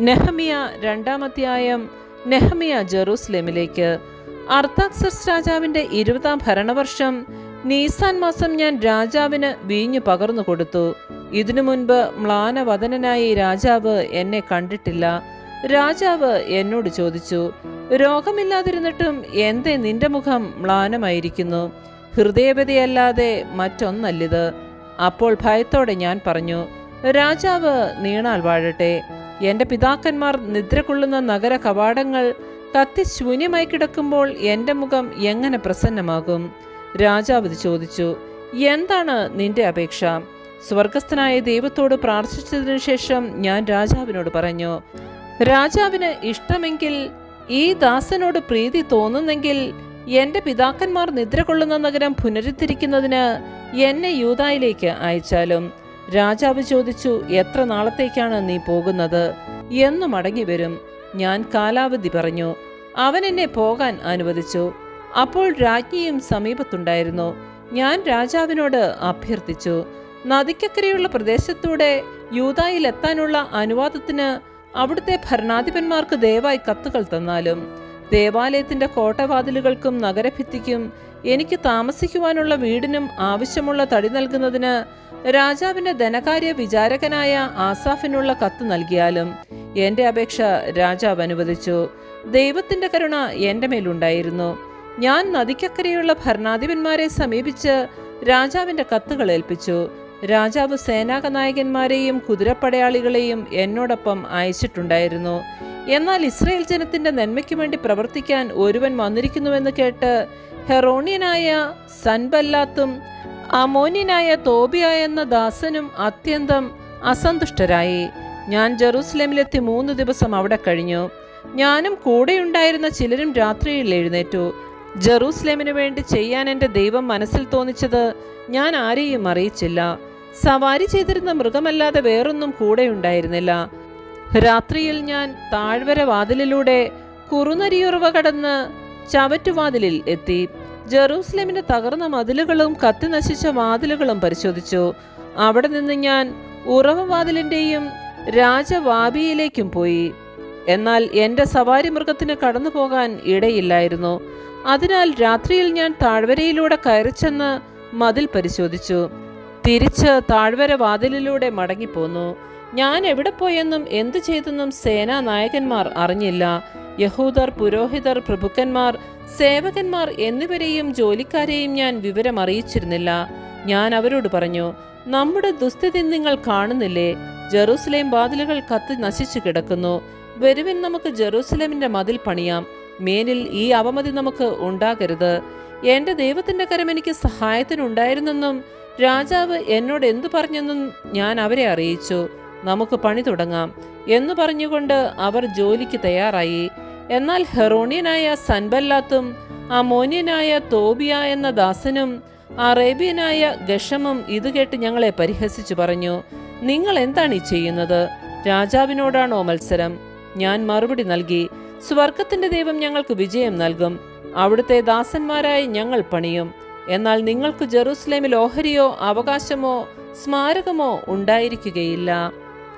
നെഹമിയ രണ്ടാമധ്യായം നെഹമിയ ജെറൂസലേമിലേക്ക്. അർത്താക്സസ് രാജാവിന്റെ ഇരുപതാം ഭരണവർഷം നീസാൻ മാസം ഞാൻ രാജാവിന് വീഞ്ഞു പകർന്നു കൊടുത്തു. ഇതിനു മുൻപ് മ്ലാനവദനായി രാജാവ് എന്നെ കണ്ടിട്ടില്ല. രാജാവ് എന്നോട് ചോദിച്ചു രോഗമില്ലാതിരുന്നിട്ടും എന്തേ നിന്റെ മുഖം മ്ലാനമായിരിക്കുന്നു? ഹൃദയപതിയല്ലാതെ മറ്റൊന്നല്ലിത്? അപ്പോൾ ഭയത്തോടെ ഞാൻ പറഞ്ഞു രാജാവ് നീണാൽ വാഴട്ടെ. എന്റെ പിതാക്കന്മാർ നിദ്രകൊള്ളുന്ന നഗര കവാടങ്ങൾ കത്തി ശൂന്യമായി കിടക്കുമ്പോൾ എന്റെ മുഖം എങ്ങനെ പ്രസന്നമാകും? രാജാവ് ചോദിച്ചു എന്താണ് നിന്റെ അപേക്ഷ? സ്വർഗസ്ഥനായ ദൈവത്തോട് പ്രാർത്ഥിച്ചതിനു ശേഷം ഞാൻ രാജാവിനോട് പറഞ്ഞു രാജാവിന് ഇഷ്ടമെങ്കിൽ ഈ ദാസനോട് പ്രീതി തോന്നുന്നെങ്കിൽ എന്റെ പിതാക്കന്മാർ നിദ്ര കൊള്ളുന്ന നഗരം പുനരുദ്ധരിക്കുന്നതിന് എന്നെ യൂതായിലേക്ക് അയച്ചാലും രാജാവ് ചോദിച്ചു എത്ര നാളത്തേക്കാണ് നീ പോകുന്നത്? എന്നു മടങ്ങി വരും ഞാൻ കാലാവധി പറഞ്ഞു. അവൻ എന്നെ പോകാൻ അനുവദിച്ചു. അപ്പോൾ രാജ്ഞിയും സമീപത്തുണ്ടായിരുന്നു. ഞാൻ രാജാവിനോട് അഭ്യർത്ഥിച്ചു നദിക്കക്കരയുള്ള പ്രദേശത്തൂടെ യൂതായിലെത്താനുള്ള അനുവാദത്തിന് അവിടുത്തെ ഭരണാധിപന്മാർക്ക് ദയവായി കത്തുകൾ തന്നാലും ദേവാലയത്തിന്റെ കോട്ടവാതിലുകൾക്കും നഗരഭിത്തിക്കും എനിക്ക് താമസിക്കുവാനുള്ള വീടിനും ആവശ്യമുള്ള തടി നൽകുന്നതിന് രാജാവിന്റെ ധനകാര്യ വിചാരകനായ ആസാഫിനുള്ള കത്ത് നൽകിയാലും എന്റെ അപേക്ഷ രാജാവ് അനുവദിച്ചു. ദൈവത്തിന്റെ കരുണ എന്റെ മേലുണ്ടായിരുന്നു. ഞാൻ നദിക്കക്കരെയുള്ള ഭരണാധിപന്മാരെ സമീപിച്ച് രാജാവിന്റെ കത്തുകൾ ഏൽപ്പിച്ചു. രാജാവ് സേനാകനായകന്മാരെയും കുതിരപ്പടയാളികളെയും എന്നോടൊപ്പം അയച്ചിട്ടുണ്ടായിരുന്നു. എന്നാൽ ഇസ്രയേൽ ജനത്തിന്റെ നന്മയ്ക്ക് വേണ്ടി പ്രവർത്തിക്കാൻ ഒരുവൻ വന്നിരിക്കുന്നുവെന്ന് കേട്ട് ഹെറോണിയനായ സൻബല്ലാത്തും അമോനിയനായ തോബിയ എന്ന ദാസനും അത്യന്തം അസന്തുഷ്ടരായി. ഞാൻ ജെറൂസലേമിലെത്തി മൂന്ന് ദിവസം അവിടെ കഴിഞ്ഞു. ഞാനും കൂടെയുണ്ടായിരുന്ന ചിലരും രാത്രിയിൽ എഴുന്നേറ്റു. ജെറൂസലേമിനു വേണ്ടി ചെയ്യാൻ എന്റെ ദൈവം മനസ്സിൽ തോന്നിച്ചത് ഞാൻ ആരെയും അറിയിച്ചില്ല. സവാരി ചെയ്തിരുന്ന മൃഗമല്ലാതെ വേറൊന്നും കൂടെയുണ്ടായിരുന്നില്ല. രാത്രിയിൽ ഞാൻ താഴ്വര വാതിലിലൂടെ കുറുനരിയുറവ കടന്ന് ചവറ്റുവാതിലിൽ എത്തി. ജെറൂസലേമിന്റെ തകർന്ന മതിലുകളും കത്തിനശിച്ച വാതിലുകളും പരിശോധിച്ചു. അവിടെ നിന്ന് ഞാൻ ഉറവവാതിലിന്റെയും രാജവാബിയിലേക്കും പോയി. എന്നാൽ എന്റെ സവാരി മൃഗത്തിന് കടന്നു പോകാൻ ഇടയില്ലായിരുന്നു. അതിനാൽ രാത്രിയിൽ ഞാൻ താഴ്വരയിലൂടെ കയറിച്ചെന്ന് മതിൽ പരിശോധിച്ചു. തിരിച്ച് താഴ്വര വാതിലിലൂടെ മടങ്ങിപ്പോന്നു. ഞാൻ എവിടെ പോയെന്നും എന്തു ചെയ്തെന്നും സേനാ നായകന്മാർ അറിഞ്ഞില്ല. യഹൂദർ പുരോഹിതർ പ്രഭുക്കന്മാർ സേവകന്മാർ എന്നിവരെയും ജോലിക്കാരെയും ഞാൻ വിവരം അറിയിച്ചിരുന്നില്ല ഞാൻ അവരോട് പറഞ്ഞു നമ്മുടെ ദുസ്ഥിതി നിങ്ങൾ കാണുന്നില്ലേ? ജെറൂസലേം വാതിലുകൾ കത്തി നശിച്ചു കിടക്കുന്നു. വരുവിൻ നമുക്ക് ജെറൂസലേമിന്റെ മതിൽ പണിയാം. മേനിൽ ഈ അവമതി നമുക്ക് ഉണ്ടാകരുത്. എന്റെ ദൈവത്തിന്റെ കരം എനിക്ക് സഹായത്തിനുണ്ടായിരുന്നെന്നും രാജാവ് എന്നോട് എന്തു പറഞ്ഞെന്നും ഞാൻ അവരെ അറിയിച്ചു. നമുക്ക് പണി തുടങ്ങാം എന്ന് പറഞ്ഞുകൊണ്ട് അവർ ജോലിക്ക് തയ്യാറായി. എന്നാൽ ഹെറോണിയനായ സൻബല്ലാത്തും അമോനിയനായ തോബിയ എന്ന ദാസനും അറേബ്യനായ ഗഷമും ഇത് കേട്ട് ഞങ്ങളെ പരിഹസിച്ചു പറഞ്ഞു നിങ്ങൾ എന്താണ് ഈ ചെയ്യുന്നത്? രാജാവിനോടാണോ മത്സരം? ഞാൻ മറുപടി നൽകി സ്വർഗത്തിന്റെ ദൈവം ഞങ്ങൾക്ക് വിജയം നൽകും അവിടുത്തെ ദാസന്മാരായി ഞങ്ങൾ പണിയും. എന്നാൽ നിങ്ങൾക്ക് ജെറൂസലേമിൽ ഓഹരിയോ അവകാശമോ സ്മാരകമോ ഉണ്ടായിരിക്കുകയില്ല.